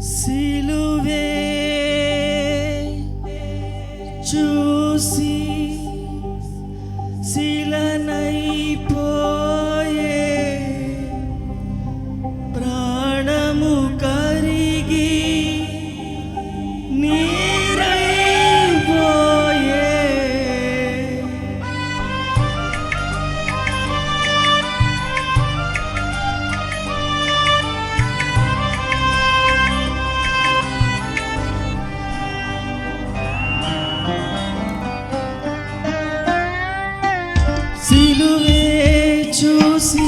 సిలువే చూసి సిలువే చూసి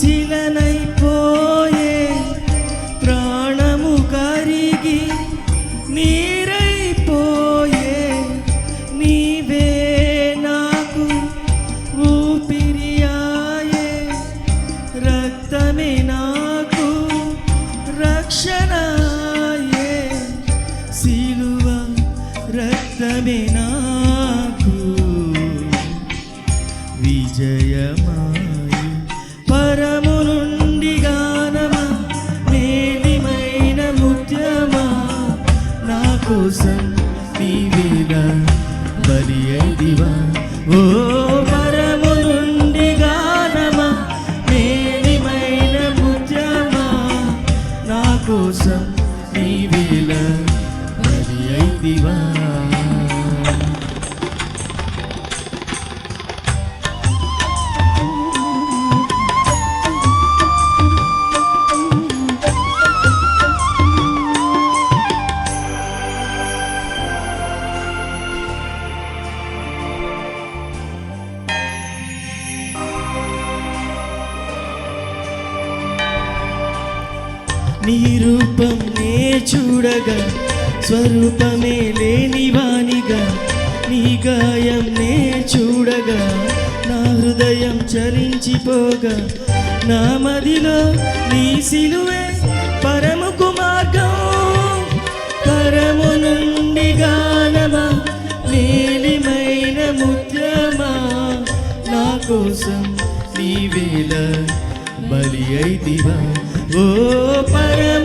శిలనైపోయే ప్రాణము కరిగి నీరైపోయే నీవే నాకు ఊపిరియాయే. రక్తమే నాకు రక్షణాయే. సిలువ రక్తమే నా కోసం నీవేలా బలి అయిదివా ఓ నీ రూపం నే చూడగా స్వరూపమే లేని వానిగా నీ గాయం నే చూడగా నా హృదయం చలించిపోగా నా మదిలో నీ సిలువే పరముకు మార్గం పరము నుండి గానమా నీలిమైన ముత్యమా నా కోసం నీవేళ బలి అయితివా. ఓ పరమ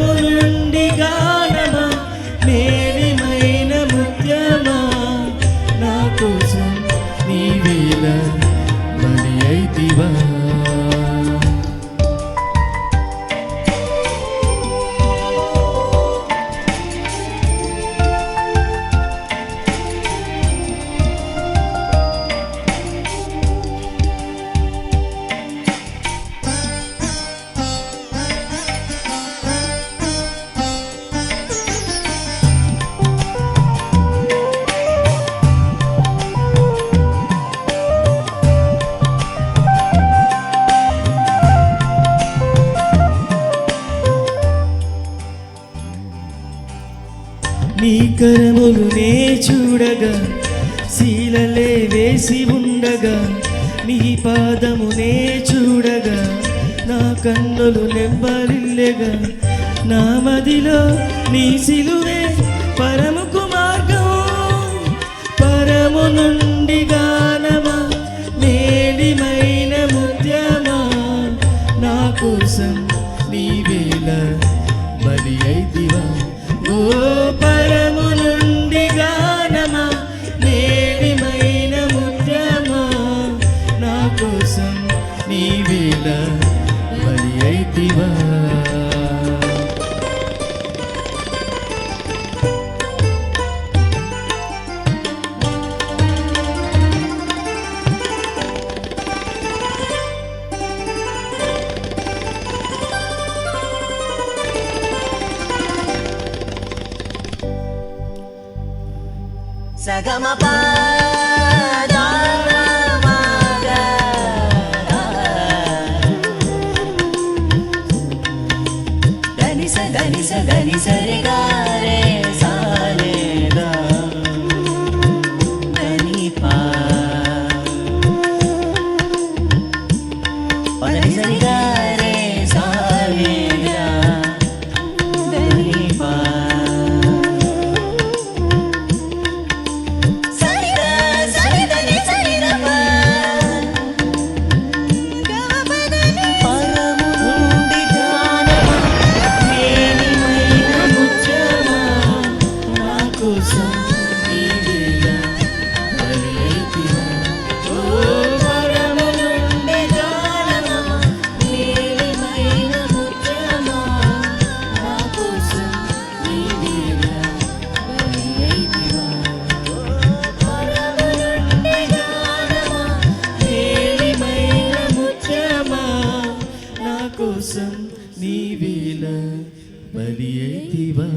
నీ కరములు నే చూడగా శీలలే వేసి ఉండగా నీ పాదము నే చూడగా నా కన్నులు నెంబరిల్లెగా నా మదిలో నీ సిలువే పరముకు మార్గం పరము నుండి గానమా మేలిమైన ముద్యమా నా కోసం నీవేళ బలి అయితివా ఓ I got my pai కోసం కోసం నీవేల బలి అయితివా